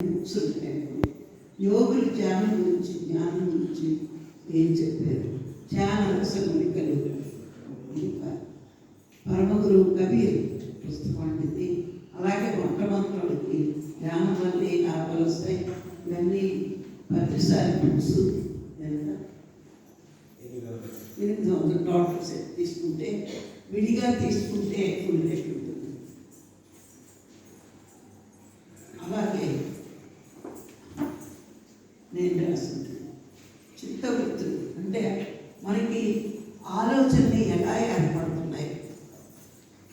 Books ఉంటాయి యోగులు ధ్యానం గురించి జ్ఞానం గురించి ఏం చెప్పారు ధ్యాన రసగులికలు ఇంకా పరమగురు కబీర్ పుస్తకం అండి అలాగే మొట్టమొదటికి ధ్యానం వల్ల ఏ లాభాలు వస్తాయి ఇవన్నీ ప్రతిసారి బుక్స్ ఎంత ఎనిమిది వందల టోటల్ తీసుకుంటే విడిగా తీసుకుంటే ఫుల్ రేట్లు ఉంటుంది అలాగే చేస్తుంది రాసింది చిత్తవృత్తులు. అంటే మనకి ఆలోచనలు ఎలా ఏర్పడుతున్నాయి?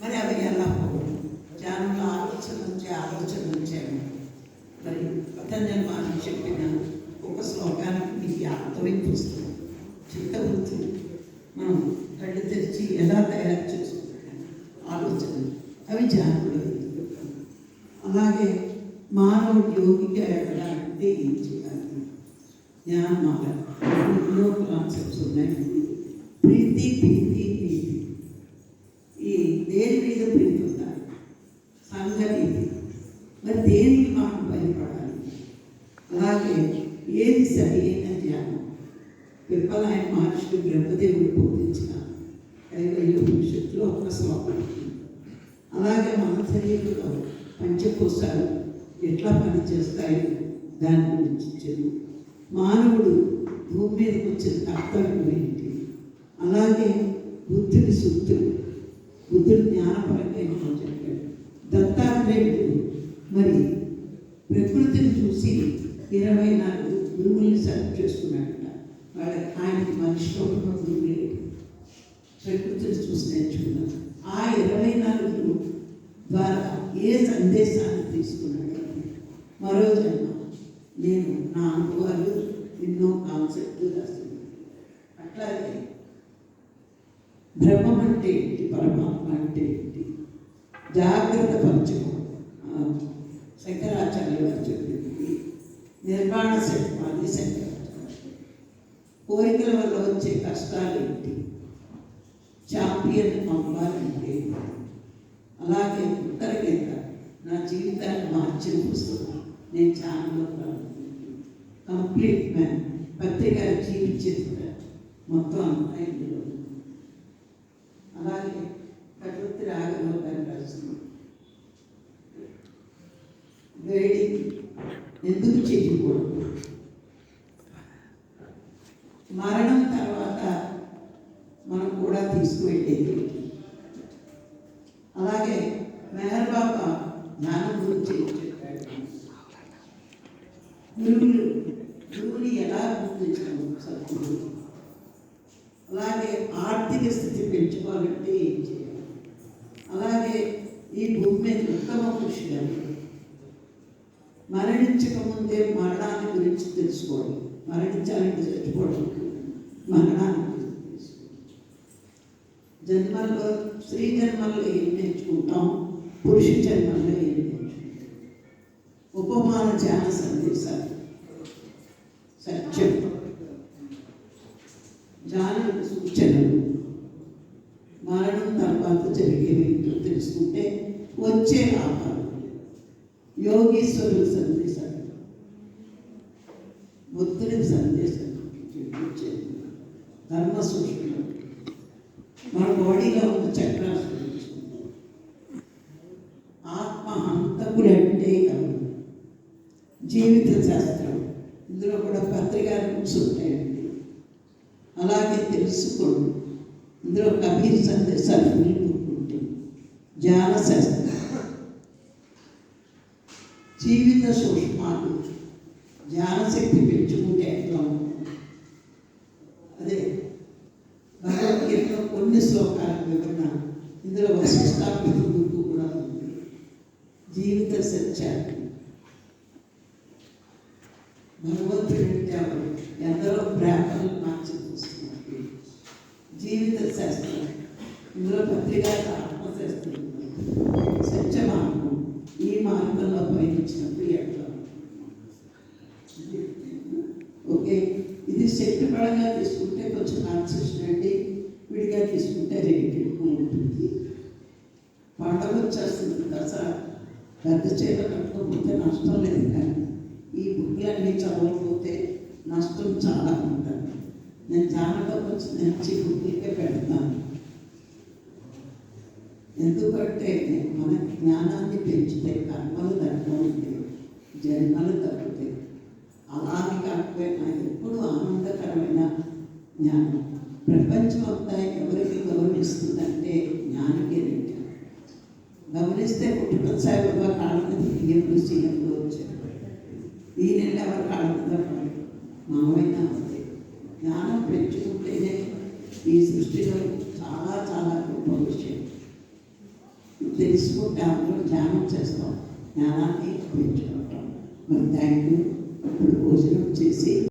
మరి అవి ఎలా పోవడం ధ్యానంలో ఆలోచన వచ్చే ఆలోచన వచ్చాము మరి పతంజలి మహర్షి చెప్పిన ఒక శ్లోకానికి మీకు అర్థమై పుస్తకం చిత్తవృత్తులు. మనం కళ్ళు తెరిచి ఎలా తయారు చేసుకుంటాం? ఆలోచన అవి ధ్యానంలో అలాగే మానవుడు యోగిగా ఎదగాలంటే ఏం చేయాలి? జ్ఞానమాల ఎన్నో కాన్సెప్ట్స్ ఉన్నాయి ప్రీతి ప్రీతి ప్రీతి ఈ దేని మీద ప్రీతి ఉండాలి సంగనీతి మరి దేనికి మనం భయపడాలి అలాగే ఏది సరి అయిన ధ్యానం పిప్పలాయన మహర్షుడు బ్రహ్మదేవుడు బోధించిన కైవల్య భవిష్యత్తులో ఒక శ్లోకం అలాగే మన శరీరంలో పంచకోశాలు ఎట్లా పనిచేస్తాయి దాని గురించి చెరువు మానవుడు భూమి మీదకి వచ్చిన కర్తవ్యం ఏంటి? అలాగే బుద్ధుడి సూక్తులు బుద్ధుడు జ్ఞానపరంగా ఏమో చెప్పాడు. దత్తాత్రేయుడు మరి ప్రకృతిని చూసి ఇరవై నాలుగు గురువుల్ని సెలెక్ట్ చేసుకున్నాడట వాళ్ళ ఆయనకి మనిషి ఉన్న గురువు ప్రకృతిని చూసి నేర్చుకున్నాను ఆ ఇరవై నాలుగు ద్వారా ఏ సందేశాన్ని తీసుకున్నాడు? మరో జన్మ. నేను నా అనుభవాలు ఎన్నో కాన్సెప్ట్లు రాస్తున్నాను అట్లాగే బ్రహ్మం అంటే ఏంటి? పరమాత్మ అంటే ఏంటి? జాగ్రత్త పంచకం శంకరాచార్య గారు చెప్పింది నిర్మాణ శక్తి శంకరాచార్య కోరికల వల్ల వచ్చే కష్టాలు ఏంటి? ఛాంపియన్ అవ్వాలంటే అలాగే ఉత్తర కేంద్ర నా జీవితాన్ని మార్చిన పుస్తకం. నేను ఛానల్లో కంప్లీట్ మ్యాన్ పత్రిక జీవించేది మొత్తం అంతా ఇందులో. అలాగే కటుర్తి రాఘవ గారు రాసింది వేడి ఎందుకు చేయకూడదు? మరణం తర్వాత మనం కూడా తీసుకువెళ్ళేది. అలాగే మెహర్ బాబా జ్ఞానం గురించి చెప్పాడు. గురువులు అలాగే ఆర్థిక స్థితి పెంచుకోవాలంటే ఏం చేయాలి? అలాగే ఈ భూమి మీద ఉత్తమ కృషి మరణించక ముందే మరణాన్ని గురించి తెలుసుకోవడం మరణించాలంటే చచ్చిపోవడం మరణాన్ని గురించి తెలుసుకోవడం. జన్మల్లో స్త్రీ జన్మల్లో ఏం నేర్చుకుంటాం? పురుష జన్మల్లో ఏం నేర్చుకుంటాం? ఉపమాన ధ్యాన సందేశాలు సత్యం జ్ఞాన సూచనలు. మరణం తర్వాత జరిగేవేంటో తెలుసుకుంటే వచ్చే లాభాలు యోగీశ్వరుల సందేశాలు. బుద్ధుడి సందేశం వచ్చేది ధర్మ సూక్ష్మం మన బాడీలో ఉన్న చక్రాలు గురించి ఆత్మ హంతకులు అంటే జీవిత శాస్త్రం. ఇందులో కూడా పత్రికా బుక్స్ ఉంటాయండి అలాగే తెలుసుకోండి ఇందులో కబీర్ సందేశాలు ఫుల్ బుక్ ఉంటుంది జ్ఞాన శాస్త్రం. జీవిత సూక్ష్మాలు జ్ఞానశక్తి పెంచుకుంటే ఎట్లా ఉంటుంది? అదే భగవద్గీతలో కొన్ని శ్లోకాల వివరణ. ఇందులో వశిష్టాకృతి బుక్ కూడా ఉంది. జీవిత సత్యాలు అనుమతి పెట్టాము ఎందరో బ్రాహ్మణులు మార్చి చూస్తున్నారు జీవిత శాస్త్రం. ఇందులో పత్రికా ఆత్మశాస్త్రం సత్య మార్గం ఈ మార్గంలో పయనించినప్పుడు ఎట్లా ఓకే ఇది శక్తి పరంగా తీసుకుంటే కొంచెం కాన్సెషన్ అండి. విడిగా తీసుకుంటే రేట్ ఎక్కువ ఉంటుంది. పండగ వచ్చేస్తుంది. దసరా పెద్ద చీర కట్టుకోకపోతే నష్టం లేదు కానీ ఈ బుక్లన్నీ చదవకపోతే నష్టం చాలా ఉంటుంది. నేను చాలా వచ్చి మంచి బుక్లకే పెడతాను. ఎందుకంటే మన జ్ఞానాన్ని పెంచితే కర్మలు తగ్గుతాయి జన్మలు తగ్గుతాయి. అలాగే కాకపోయినా ఎప్పుడు ఆనందకరమైన జ్ఞానం. ప్రపంచం అంతా ఎవరికి గౌరవిస్తుందంటే జ్ఞానికే రెడ్డి గమనిస్తే కుటుంబ సాయిబాబా కాళ్ళ మీద బియ్యంలో సీఎంలో వచ్చారు? ఈ నెల ఎవరు కాళ్ళ మీద అంతే జ్ఞానం పెంచుకుంటేనే ఈ సృష్టిలో చాలా చాలా గొప్ప విషయం. తెలుసుకుంటే అందరూ ధ్యానం చేస్తాం. జ్ఞానాన్ని పెంచుకుంటాం. మరి థ్యాంక్ యూ. ఇప్పుడు భోజనం చేసి